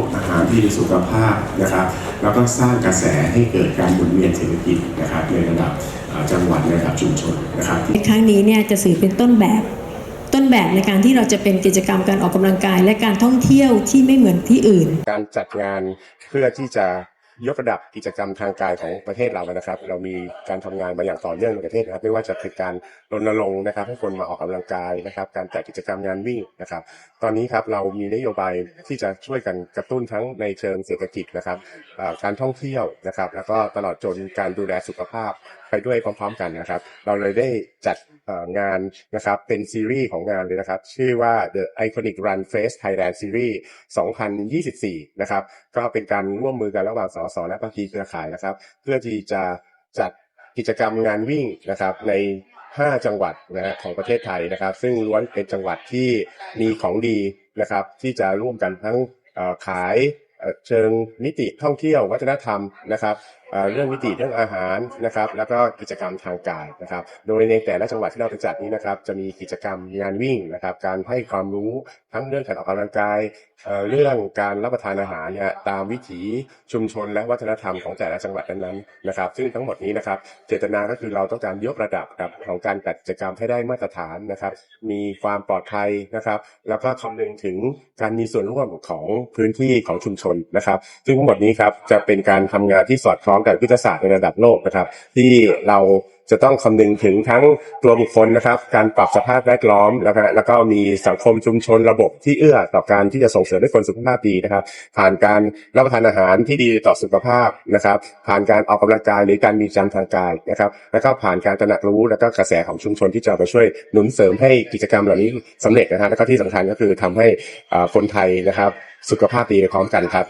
ภอาหารที่มีสุขภาพนะครับ แล้วก็สร้างกระแสให้เกิดการหมุนเวียนเศรษฐกิจนะครับในระดับเอ่อจังหวัดในระดับชุมชนนะครับในครั้งนี้เนี่ยจะสื่อเป็นต้นแบบต้นแบบในการที่เราจะเป็นกิจกรรมการออกกำลังกาย และการท่องเที่ยวที่ไม่เหมือนที่อื่น การจัดงานเพื่อที่จะ ยกระดับกิจกรรมทางกายของประเทศเรานะครับ เรามีการทำงานมาอย่างต่อเนื่องในประเทศนะครับ ไม่ว่าจะเป็นการรณรงค์นะครับ ให้คนมาออกกำลังกายนะครับ การจัดกิจกรรมงานวิ่งนะครับ ตอนนี้ครับเรามีนโยบายที่จะช่วยกันกระตุ้นทั้งในเชิงเศรษฐกิจนะครับการท่องเที่ยวนะครับ แล้วก็ตลอดจนการดูแลสุขภาพ ไปด้วยพร้อมๆกันนะครับ เราเลยได้จัดงานนะครับเป็นซีรีส์ของงานเลยนะครับ ชื่อว่า The Iconic Run Face Thailand Series 2024 นะครับ ก็เป็นการร่วมมือกันระหว่างสสและภาคีเครือข่ายนะครับ เพื่อที่จะจัดกิจกรรมงานวิ่งนะครับใน 5 จังหวัดนะฮะของประเทศไทยนะครับ ซึ่งล้วนเป็นจังหวัดที่มีของดีนะครับ ที่จะร่วมกันทั้งขายเอ่อเชิงนิติท่องเที่ยววัฒนธรรมนะครับ เรื่องนิติเรื่องอาหารนะครับ แล้วก็กิจกรรมทางกายนะครับ โดยในแต่ละจังหวัดที่เราจะจัดนี้นะครับ จะมีกิจกรรมงานวิ่งนะครับ การให้ความรู้ทั้งเรื่องการออกกำลังกายเรื่องการรับประทานอาหารเนี่ยตามวิถีชุมชนและวัฒนธรรมของแต่ละจังหวัดนั้นๆนะครับ ซึ่งทั้งหมดนี้นะครับ เจตนาก็คือเราต้องการยกระดับครับของการจัดกิจกรรมให้ได้มาตรฐานนะครับ มีความปลอดภัยนะครับ แล้วก็คำนึงถึงการมีส่วนร่วมของพื้นที่ของชุมชนนะครับ ซึ่งทั้งหมดนี้ครับจะเป็นการทำงานที่สอดคล้องกับยุทธศาสตร์ในระดับโลกนะครับ ที่เราจะต้องคำนึงถึงทั้งตัวบุคคลนะครับ การปรับสภาพแวดล้อมแล้วก็แล้วก็มีสังคมชุมชนระบบที่เอื้อต่อการที่จะส่งเสริมให้คนสุขภาพดีนะครับ ผ่านการรับประทานอาหารที่ดีต่อสุขภาพนะครับ ผ่านการออกกำลังกายหรือการมีจำทางกายนะครับ แล้วก็ผ่านการตระหนักรู้แล้วก็กระแสของชุมชนที่จะมาช่วยหนุนเสริมให้กิจกรรมเหล่านี้สำเร็จนะครับแล้วก็ที่สำคัญก็คือทำให้คนไทยนะครับ สุขภาพดีพร้อมกันครับ